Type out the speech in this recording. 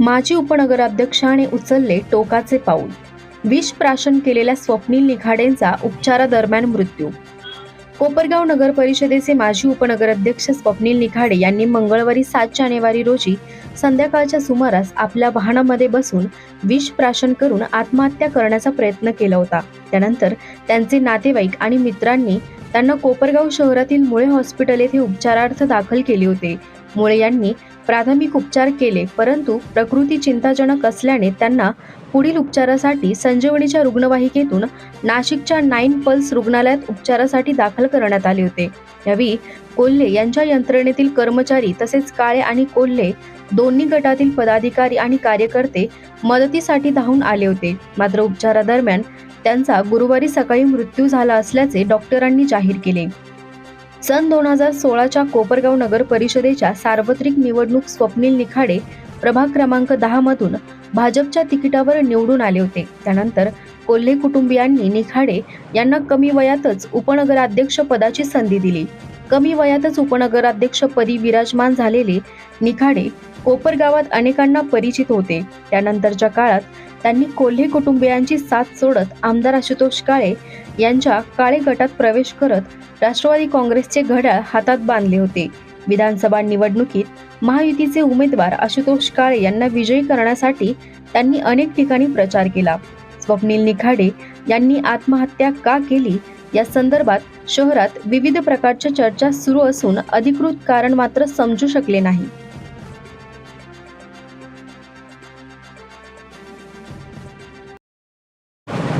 माजी उपनगराध्यक्षाने उचलले टोकाचे पाऊल. विष प्राशन केलेल्या स्वप्नील निखाडेंचा उपचारादरम्यान मृत्यू. कोपरगाव नगर परिषदेचे माजी उपनगराध्यक्ष स्वप्नील निखाडे यांनी मंगळवारी सात जानेवारी रोजी संध्याकाळच्या सुमारास आपल्या वाहनामध्ये बसून विष प्राशन करून आत्महत्या करण्याचा प्रयत्न केला होता. त्यानंतर त्यांचे नातेवाईक आणि मित्रांनी त्यांना कोपरगाव शहरातील मुळे हॉस्पिटल येथे उपचारार्थ दाखल केले होते. मुळे यांनी प्राथमिक उपचार केले परंतु प्रकृती चिंताजनक असल्याने त्यांना पुढील उपचारासाठी संजीवनीच्या रुग्णवाहिकेतून नाशिकच्या नाईन पल्स रुग्णालयात उपचारासाठी दाखल करण्यात आले होते. यावेळी कोल्हे यांच्या यंत्रणेतील कर्मचारी तसेच काळे आणि कोल्हे दोन्ही गटातील पदाधिकारी आणि कार्यकर्ते मदतीसाठी धावून आले होते. मात्र उपचारादरम्यान त्यांचा गुरुवारी सकाळी मृत्यू झाला असल्याचे डॉक्टरांनी जाहीर केले. सन दोन हजार सोळाच्या कोपरगाव नगर परिषदेच्या सार्वत्रिक निवडणूक स्वप्नील निखाडे प्रभाग क्रमांक दहा मधून भाजपच्या तिकिटावर निवडून आले होते. त्यानंतर कोल्हे कुटुंबियांनी निखाडे यांना कमी वयातच उपनगराध्यक्ष पदाची संधी दिली. कमी वयातच उपनगराध्यक्षपदी विराजमान झालेले निखाडे कोपरगावात अनेकांना परिचित होते. त्यानंतरच्या काळात त्यांनी कोल्हे कुटुंबियांची साथ सोडत आमदार आशुतोष काळे यांच्या काळे गटात प्रवेश करत राष्ट्रवादी काँग्रेसचे घड्याळ हातात बांधले होते. विधानसभा निवडणुकीत महायुतीचे उमेदवार आशुतोष काळे यांना विजयी करण्यासाठी त्यांनी अनेक ठिकाणी प्रचार केला. स्वप्नील निखाडे यांनी आत्महत्या का केली? या संदर्भात शहरात विविध प्रकारच्या चर्चा सुरू असून अधिकृत कारण मात्र समजू शकले नाही.